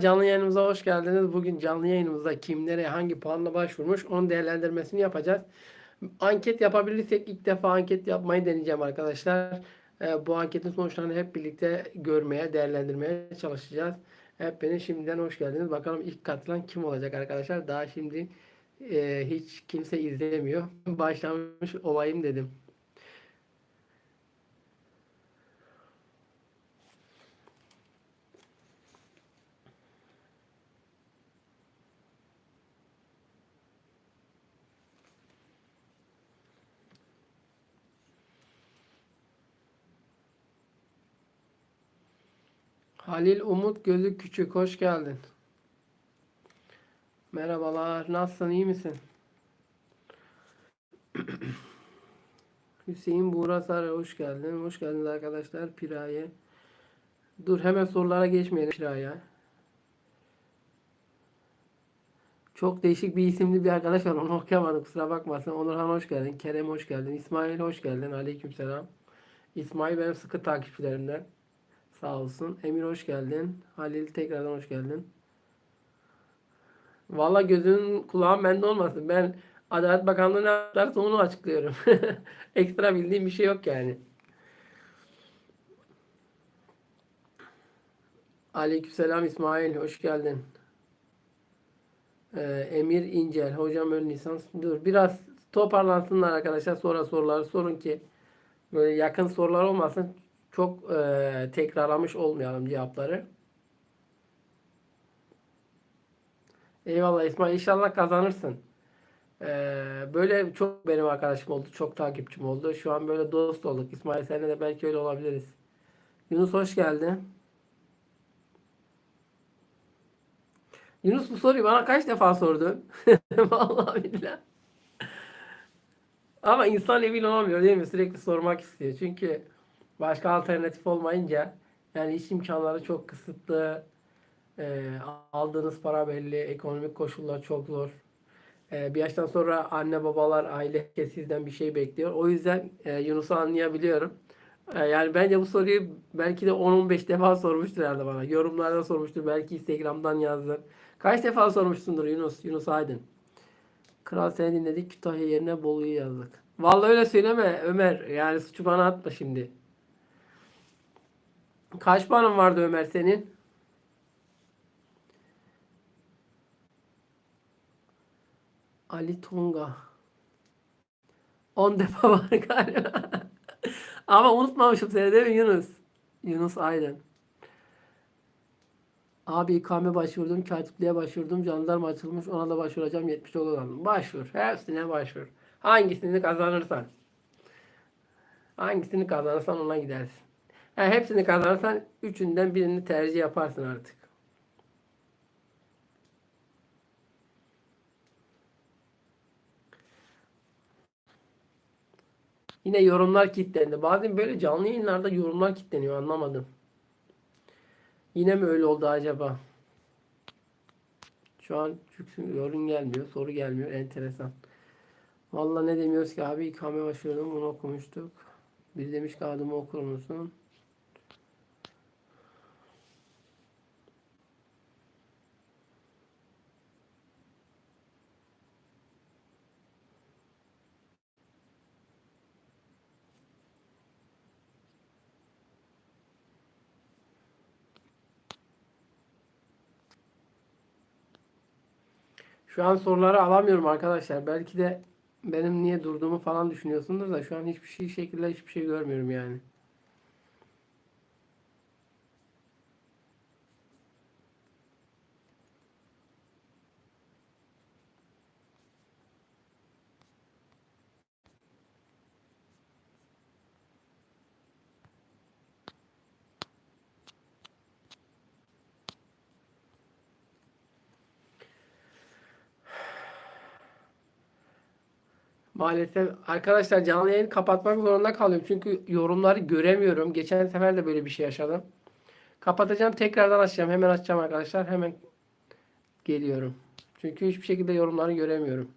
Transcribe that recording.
Canlı yayınımıza hoş geldiniz. Bugün canlı yayınımızda kim nereye hangi puanla başvurmuş onun değerlendirmesini yapacağız. Anket yapabilirsek ilk defa anket yapmayı deneyeceğim arkadaşlar. Ee, bu anketin sonuçlarını hep birlikte görmeye, değerlendirmeye çalışacağız. Hepiniz şimdiden hoş geldiniz. Bakalım ilk katılan kim olacak arkadaşlar. Daha şimdi e, hiç kimse izlemiyor. Başlamış olayım dedim. Halil Umut Gözü Küçük hoş geldin. Merhabalar. Nasılsın? iyi misin? Hüseyin Buğra Sarı hoş geldin. Hoş geldiniz arkadaşlar Piraye. Dur hemen sorulara geçmeyelim Piraye. Çok değişik bir isimli bir arkadaş var. Onu okuyamadım. Kusura bakmasın. Onurhan hoş geldin. Kerem hoş geldin. İsmail hoş geldin. Aleykümselam. İsmail benim sıkı takipçilerimden. Sağ olsun. Emir hoş geldin. Halil tekrardan hoş geldin. Valla gözün kulağın bende olmasın. Ben Adalet Bakanlığı ne yaparsa onu açıklıyorum. Ekstra bildiğim bir şey yok yani. Aleykümselam İsmail. Hoş geldin. Ee, Emir İncel. Hocam ön lisans. Dur biraz toparlansınlar arkadaşlar. Sonra soruları sorun ki böyle yakın sorular olmasın. Çok e, tekrarlamış olmayalım cevapları. Eyvallah İsmail. İnşallah kazanırsın. Ee, böyle çok benim arkadaşım oldu. Çok takipçim oldu. Şu an böyle dost olduk. İsmail seninle de belki öyle olabiliriz. Yunus hoş geldin. Yunus bu soruyu bana kaç defa sordun? Vallahi billahi. Ama insan emin olamıyor değil mi? Sürekli sormak istiyor. Çünkü başka alternatif olmayınca yani iş imkanları çok kısıtlı. Ee, aldığınız para belli. Ekonomik koşullar çok zor. Ee, bir yaştan sonra anne babalar aile sizden bir şey bekliyor. O yüzden e, Yunus'u anlayabiliyorum. Ee, yani bence bu soruyu belki de 10-15 defa sormuştur herhalde bana. Yorumlarda sormuştur. Belki Instagram'dan yazdı. Kaç defa sormuşsundur Yunus? Yunus Aydın. Kral seni dinledik. Kütahya yerine Bolu'yu yazdık. Vallahi öyle söyleme Ömer. Yani suçu bana atma şimdi. Kaç puanın vardı Ömer senin? Ali Tonga. 10 defa var galiba. Ama unutmamışım seni değil mi Yunus? Yunus Aydın. Abi ikame başvurdum, katipliğe başvurdum, jandarma açılmış, ona da başvuracağım 70 olan. Başvur, hepsine başvur. Hangisini kazanırsan. Hangisini kazanırsan ona gidersin. Yani hepsini kazanırsan üçünden birini tercih yaparsın artık. Yine yorumlar kilitlendi. Bazen böyle canlı yayınlarda yorumlar kilitleniyor anlamadım. Yine mi öyle oldu acaba? Şu an çünkü yorum gelmiyor, soru gelmiyor. Enteresan. Vallahi ne demiyoruz ki abi ikame başvurdum bunu okumuştuk. Bir demiş ki adımı okur musun? Şu an soruları alamıyorum arkadaşlar. Belki de benim niye durduğumu falan düşünüyorsunuz da şu an hiçbir şey şekilde hiçbir şey görmüyorum yani. Maalesef arkadaşlar canlı yayını kapatmak zorunda kalıyorum. Çünkü yorumları göremiyorum. Geçen sefer de böyle bir şey yaşadım. Kapatacağım. Tekrardan açacağım. Hemen açacağım arkadaşlar. Hemen geliyorum. Çünkü hiçbir şekilde yorumları göremiyorum.